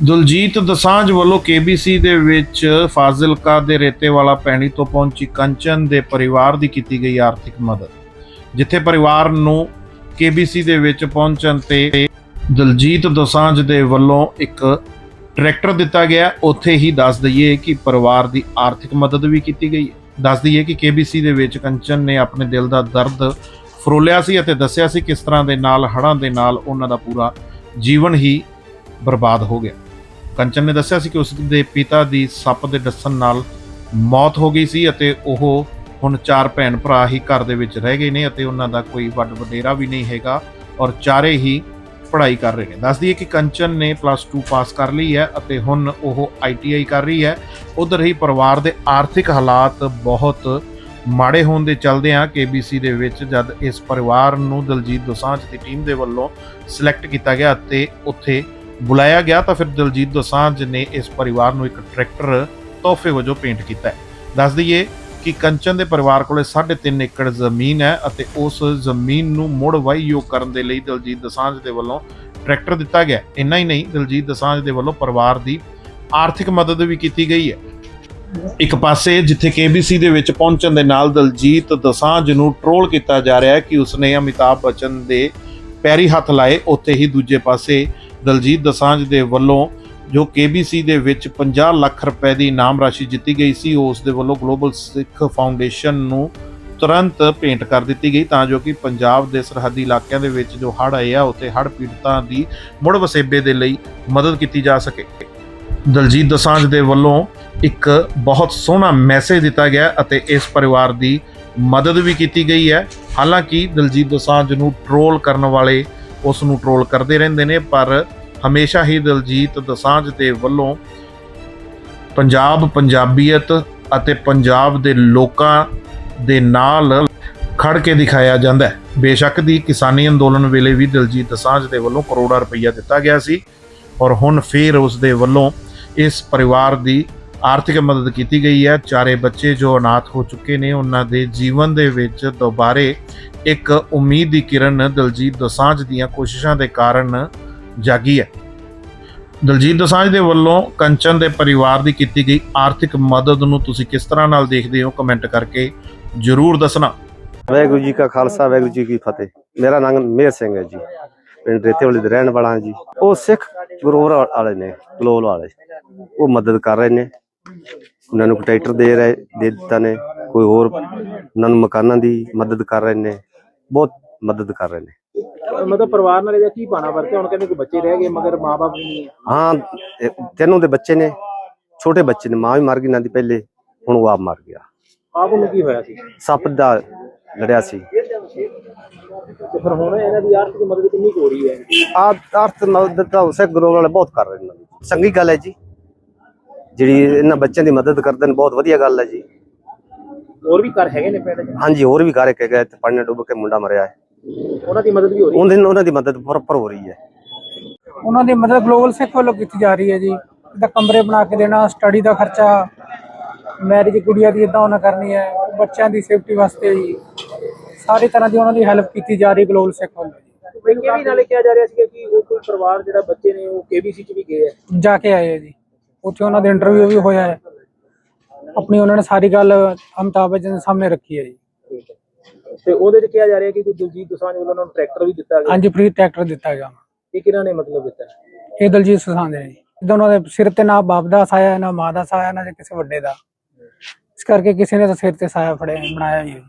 ਦੁਲਜੀਤ ਦਸਾਂਝ ਵੱਲੋਂ ਕੇਬੀਸੀ ਦੇ ਵਿੱਚ ਫਾਜ਼ਿਲਕਾ ਦੇ ਰੇਤੇਵਾਲਾ ਪੈਣੀ ਤੋਂ ਪਹੁੰਚੀ ਕੰਚਨ ਦੇ ਪਰਿਵਾਰ ਦੀ ਕੀਤੀ ਗਈ ਆਰਥਿਕ ਮਦਦ, ਜਿੱਥੇ ਪਰਿਵਾਰ ਨੂੰ ਕੇਬੀਸੀ ਦੇ ਵਿੱਚ ਪਹੁੰਚਣ ਤੇ ਦਲਜੀਤ ਦੋਸਾਂਝ ਦੇ ਵੱਲੋਂ ਇੱਕ ਟਰੈਕਟਰ ਦਿੱਤਾ ਗਿਆ। ਉੱਥੇ ਹੀ ਦੱਸ ਦਈਏ ਕਿ ਪਰਿਵਾਰ ਦੀ ਆਰਥਿਕ ਮਦਦ ਵੀ ਕੀਤੀ ਗਈ ਹੈ। ਦੱਸ ਦਈਏ ਕਿ ਕੇਬੀਸੀ ਦੇ ਵਿੱਚ ਕੰਚਨ ਨੇ ਆਪਣੇ ਦਿਲ ਦਾ ਦਰਦ ਫਰੋਲਿਆ ਸੀ ਅਤੇ ਦੱਸਿਆ ਸੀ ਕਿਸ ਤਰ੍ਹਾਂ ਦੇ ਨਾਲ ਹੜ੍ਹਾਂ ਦੇ ਨਾਲ ਉਹਨਾਂ ਦਾ ਪੂਰਾ ਜੀਵਨ ਹੀ ਬਰਬਾਦ ਹੋ ਗਿਆ। ਕੰਚਨ ਨੇ ਦੱਸਿਆ ਸੀ ਕਿ ਉਸ ਦੇ ਪਿਤਾ ਦੀ ਸੱਪ ਦੇ ਡਸਣ ਨਾਲ ਮੌਤ ਹੋ ਗਈ ਸੀ ਅਤੇ ਉਹ ਹੁਣ ਚਾਰ ਭੈਣ ਭਰਾ ਹੀ ਘਰ ਦੇ ਵਿੱਚ ਰਹਿ ਗਏ ਨੇ ਅਤੇ ਉਹਨਾਂ ਦਾ ਕੋਈ ਵੱਡ ਵਡੇਰਾ ਵੀ ਨਹੀਂ ਹੈਗਾ ਔਰ ਚਾਰੇ ਹੀ ਪੜ੍ਹਾਈ ਕਰ ਰਹੇ ਨੇ। ਦੱਸ ਦਈਏ ਕਿ ਕੰਚਨ ਨੇ ਪਲੱਸ 2 ਪਾਸ ਕਰ ਲਈ ਹੈ ਅਤੇ ਹੁਣ ਉਹ ਆਈਟੀਆਈ ਕਰ ਰਹੀ ਹੈ। ਉਧਰ ਹੀ ਪਰਿਵਾਰ ਦੇ ਆਰਥਿਕ ਹਾਲਾਤ ਬਹੁਤ ਮਾੜੇ ਹੋਣ ਦੇ ਚਲਦੇ ਆ। ਕੇਬੀਸੀ ਦੇ ਵਿੱਚ ਜਦ ਇਸ ਪਰਿਵਾਰ ਨੂੰ ਦਲਜੀਤ ਦੋਸਾਂਝ ਦੀ ਟੀਮ ਦੇ ਵੱਲੋਂ ਸਿਲੈਕਟ ਕੀਤਾ ਗਿਆ ਅਤੇ ਉੱਥੇ ਬੁਲਾਇਆ ਗਿਆ ਤਾਂ ਫਿਰ ਦਲਜੀਤ ਦੋਸਾਂਝ ਨੇ ਇਸ ਪਰਿਵਾਰ ਨੂੰ ਇੱਕ ਟਰੈਕਟਰ ਤੋਹਫੇ ਵਜੋਂ ਭੇਂਟ ਕੀਤਾ ਹੈ। ਦੱਸ ਦਈਏ ਕਿ ਕੰਚਨ ਦੇ ਪਰਿਵਾਰ ਕੋਲੇ 3.5 ਏਕੜ ਜ਼ਮੀਨ ਹੈ ਅਤੇ ਉਸ ਜ਼ਮੀਨ ਨੂੰ ਮੁੜ ਵਾਹੀਯੋਗ ਕਰਨ ਦੇ ਲਈ ਦਲਜੀਤ ਦਸਾਂਝ ਦੇ ਵੱਲੋਂ ਟਰੈਕਟਰ ਦਿੱਤਾ ਗਿਆ ਇੰਨਾ ਹੀ ਨਹੀਂ, ਦਲਜੀਤ ਦਸਾਂਝ ਦੇ ਵੱਲੋਂ ਪਰਿਵਾਰ ਦੀ ਆਰਥਿਕ ਮਦਦ ਵੀ ਕੀਤੀ ਗਈ ਹੈ। ਇੱਕ ਪਾਸੇ ਜਿੱਥੇ ਕੇਬੀਸੀ ਦੇ ਵਿੱਚ ਪਹੁੰਚਣ ਦੇ ਨਾਲ ਦਲਜੀਤ ਦਸਾਂਝ ਨੂੰ ਟ੍ਰੋਲ ਕੀਤਾ ਜਾ ਰਿਹਾ ਹੈ ਕਿ ਉਸਨੇ ਅਮਿਤਾਭ ਬੱਚਨ ਦੇ ਪੈਰੀ ਹੱਥ ਲਾਏ, ਉੱਥੇ ਹੀ ਦੂਜੇ ਪਾਸੇ ਦਲਜੀਤ ਦਸਾਂਝ ਦੇ ਵੱਲੋਂ ਜੋ ਕੇਬੀਸੀ ਦੇ ਵਿੱਚ 50 ਲੱਖ ਰੁਪਏ ਦੀ ਇਨਾਮ ਰਾਸ਼ੀ ਜਿੱਤੀ ਗਈ ਸੀ, ਉਸ ਦੇ ਵੱਲੋਂ ਗਲੋਬਲ ਸਿੱਖ ਫਾਊਂਡੇਸ਼ਨ ਨੂੰ ਤੁਰੰਤ ਭੇਂਟ ਕਰ ਦਿੱਤੀ ਗਈ, ਤਾਂ ਜੋ ਕਿ ਪੰਜਾਬ ਦੇ ਸਰਹੱਦੀ ਇਲਾਕਿਆਂ ਦੇ ਵਿੱਚ ਜੋ ਹੜ੍ਹ ਆਏ ਆ, ਉੱਥੇ ਹੜ੍ਹ ਪੀੜਤਾਂ ਦੀ ਮੁੜ ਵਸੇਬੇ ਦੇ ਲਈ ਮਦਦ ਕੀਤੀ ਜਾ ਸਕੇ। ਦਲਜੀਤ ਦਸਾਂਝ ਦੇ ਵੱਲੋਂ ਇੱਕ ਬਹੁਤ ਸੋਹਣਾ ਮੈਸੇਜ ਦਿੱਤਾ ਗਿਆ ਅਤੇ ਇਸ ਪਰਿਵਾਰ ਦੀ ਮਦਦ ਵੀ ਕੀਤੀ ਗਈ ਹੈ। ਹਾਲਾਂਕਿ ਦਲਜੀਤ ਦਸਾਂਝ ਨੂੰ ਟ੍ਰੋਲ ਕਰਨ ਵਾਲੇ ਉਸ ਨੂੰ ਟ੍ਰੋਲ ਕਰਦੇ ਰਹਿੰਦੇ ਨੇ, ਪਰ ਹਮੇਸ਼ਾ ਹੀ ਦਲਜੀਤ ਦਸਾਂਝ ਦੇ ਵੱਲੋਂ ਪੰਜਾਬ ਪੰਜਾਬੀਅਤ ਅਤੇ ਪੰਜਾਬ ਦੇ ਲੋਕਾਂ ਦੇ ਨਾਲ ਖੜ ਕੇ ਦਿਖਾਇਆ ਜਾਂਦਾ ਹੈ। ਬੇਸ਼ੱਕ ਦੀ ਕਿਸਾਨੀ ਅੰਦੋਲਨ ਵੇਲੇ ਵੀ ਦਿਲਜੀਤ ਦਸਾਂਝ ਦੇ ਵੱਲੋਂ ਕਰੋੜਾਂ ਰੁਪਈਆ ਦਿੱਤਾ ਗਿਆ ਸੀ ਔਰ ਹੁਣ ਫੇਰ ਉਸ ਦੇ ਵੱਲੋਂ ਇਸ ਪਰਿਵਾਰ ਦੀ ਆਰਥਿਕ ਮਦਦ ਕੀਤੀ ਗਈ ਹੈ। ਚਾਰੇ ਬੱਚੇ ਜੋ ਅਨਾਥ ਹੋ ਚੁੱਕੇ ਨੇ, ਉਹਨਾਂ ਦੇ ਜੀਵਨ ਦੇ ਵਿੱਚ ਦੁਬਾਰੇ ਇੱਕ ਉਮੀਦ ਦੀ ਕਿਰਨ ਦਲਜੀਤ ਦੋਸਾਂਝ ਦੀਆਂ ਕੋਸ਼ਿਸ਼ਾਂ ਦੇ ਕਾਰਨ ਜਾਗੀ ਹੈ। ਦਲਜੀਤ ਦੋਸਾਂਝ ਦੇ ਵੱਲੋਂ ਕੰਚਨ ਦੇ ਪਰਿਵਾਰ ਦੀ ਕੀਤੀ ਗਈ ਆਰਥਿਕ ਮਦਦ ਨੂੰ ਤੁਸੀਂ ਕਿਸ ਤਰ੍ਹਾਂ ਨਾਲ ਦੇਖਦੇ ਹੋ? ਕਮੈਂਟ ਕਰਕੇ ਜਰੂਰ ਦੱਸਣਾ। ਵਾਹਿਗੁਰੂ ਜੀ ਕਾ ਖਾਲਸਾ, ਵਾਹਿਗੁਰੂ ਜੀ ਕੀ ਫਤਿਹ। ਮੇਰਾ ਨਾਮ ਮੇਰ ਸਿੰਘ ਹੈ ਜੀ। ਪਿੰਡ ਰੇਤੇਵਾਲੀ ਦੇ ਰਹਿਣ ਵਾਲਾ ਜੀ। ਉਹ ਸਿੱਖ ਗੁਰੂਵਰ ਵਾਲੇ ਨੇ ਗਲੋਲ ਵਾਲੇ। ਉਹ ਮਦਦ ਕਰ ਰਹੇ ਨੇ। ਉਹਨਾਂ ਨੂੰ ਟਰੈਕਟਰ ਦੇ ਰਹੇ ਦੇ ਦਿੱਤਾ ਨੇ ਕੋਈ ਹੋਰ ਉਹਨਾਂ ਨੂੰ ਮਕਾਨਾਂ ਦੀ ਮਦਦ ਕਰ ਰਹੇ ਨੇ ਬਹੁਤ ਮਦਦ ਕਰ ਰਹੇ ਨੇ। ਮਤਲਬ ਪਰਿਵਾਰ ਨਾਲ ਇਹਦਾ ਕੀ ਪਾਣਾ ਵਰਤੇ ਹੁਣ ਕਹਿੰਦੇ ਕੋਈ ਬੱਚੇ ਰਹਿ ਗਏ ਮਗਰ ਮਾਪੇ ਨਹੀਂ ਹੈ। ਹਾਂ ਇਹ ਤਿੰਨੋਂ ਦੇ ਬੱਚੇ ਨੇ ਛੋਟੇ ਬੱਚੇ ਨੇ ਮਾਂ ਵੀ ਮਰ ਗਈ ਨਾ ਦੀ ਪਹਿਲੇ ਹੁਣ ਉਹ ਆਪ ਮਰ ਗਿਆ। ਆਪ ਨੂੰ ਕੀ ਹੋਇਆ ਸੀ? ਸੱਪ ਦਾ ਲੜਿਆ ਸੀ। ਤੇ ਫਿਰ ਹੁਣ ਇਹਨਾਂ ਦੀ ਆਰਥਿਕ ਮਦਦ ਕਿੰਨੀ ਕੁ ਹੋ ਰਹੀ ਹੈ? ਆ ਅਰਥ ਮਦਦ ਤਾਂ ਉਸੇ ਗੁਰੂ ਵਾਲੇ ਬਹੁਤ ਕਰ ਰਹੇ ਨੇ। ਚੰਗੀ ਗੱਲ ਹੈ ਜੀ। ਜਿਹੜੀ ਇਹਨਾਂ ਬੱਚਿਆਂ ਦੀ ਮਦਦ ਕਰਦੇ ਨੇ ਬਹੁਤ ਵਧੀਆ ਗੱਲ ਹੈ ਜੀ। ਹੋਰ ਵੀ ਘਰ ਹੈਗੇ ਨੇ ਪਿੰਡ 'ਚ? ਹਾਂਜੀ ਹੋਰ ਵੀ ਘਰ ਕੇ ਗਏ ਤੇ ਪਾਣੀ ਡੁੱਬ ਕੇ ਮੁੰਡਾ ਮਰਿਆ ਹੈ। ਉਹਨਾਂ ਦੀ ਮਦਦ ਵੀ ਹੋ ਰਹੀ ਉਹਨਾਂ ਦੀ ਉਹਨਾਂ ਦੀ ਮਦਦ ਪ੍ਰੋਪਰ ਹੋ ਰਹੀ ਹੈ। ਉਹਨਾਂ ਦੀ ਮਦਦ ਗਲੋਬਲ ਸਿੱਖ ਵੱਲੋਂ ਕੀਤੀ ਜਾ ਰਹੀ ਹੈ ਜੀ। ਜਿੱਦਾਂ ਕਮਰੇ ਬਣਾ ਕੇ ਦੇਣਾ ਸਟੱਡੀ ਦਾ ਖਰਚਾ ਮੈਰਿਜ ਕੁੜੀਆਂ ਦੀ ਇਦਾਂ ਉਹਨਾਂ ਕਰਨੀ ਹੈ ਬੱਚਿਆਂ ਦੀ ਸੇਫਟੀ ਵਾਸਤੇ ਜੀ। ਸਾਰੀ ਤਰ੍ਹਾਂ ਦੀ ਉਹਨਾਂ ਦੀ ਹੈਲਪ ਕੀਤੀ ਜਾ ਰਹੀ ਗਲੋਬਲ ਸਿੱਖ ਵੱਲੋਂ ਜੀ। ਹੈ ਇਹ ਵੀ ਨਾਲੇ ਕਿਹਾ ਜਾ ਰਿਹਾ ਸੀ ਕਿ ਉਹ ਕੋਈ ਪਰਿਵਾਰ ਜਿਹੜਾ ਬੱਚੇ ਨੇ ਉਹ ਕੇਬੀਸੀ 'ਚ ਵੀ ਗਏ ਆ ਜਾ ਕੇ ਆਏ ਹੈ ਜੀ। ਉੱਥੇ ਉਹਨਾਂ ਦਾ ਇੰਟਰਵਿਊ ਵੀ ਹੋਇਆ ਹੈ। ਆਪਣੀ ਉਹਨਾਂ ਨੇ ਸਾਰੀ ਗੱਲ ਅਮਿਤਾਭ ਬੱਚਨ ਦੇ ਸਾਹਮਣੇ ਰੱਖੀ ਹੈ ਜੀ। ਤੇ ਉਹਦੇ 'ਚ ਕਿਹਾ ਜਾ ਰਿਹਾ ਕਿ ਕੋਈ ਦਲਜੀਤ ਦੋਸਾਂਝ ਵੱਲੋਂ ਉਹਨਾਂ ਨੂੰ ਟਰੈਕਟਰ ਵੀ ਦਿੱਤਾ ਗਿਆ। ਹਾਂਜੀ ਫ੍ਰੀ ਟਰੈਕਟਰ ਦਿੱਤਾ ਗਿਆ। ਇਹ ਕਿਹਨਾਂ ਨੇ ਮਤਲਬ ਦਿੱਤਾ? ਇਹ ਦਲਜੀਤ ਸੁਸਾਂਦੇ ਨੇ ਜਿੱਦਾਂ ਉਹਨਾਂ ਦੇ ਸਿਰ ਤੇ ਨਾ ਬਾਪ ਦਾ ਸਾਇਆ ਨਾ ਮਾਂ ਦਾ ਸਾਇਆ ਨਾ ਕਿਸੇ ਵੱਡੇ ਦਾ। ਇਸ ਕਰਕੇ ਕਿਸੇ ਨੇ ਤਾਂ ਸਿਰ ਤੇ ਸਾਇਆ ਫੜਿਆ ਬਣਾਇਆ ਜੀ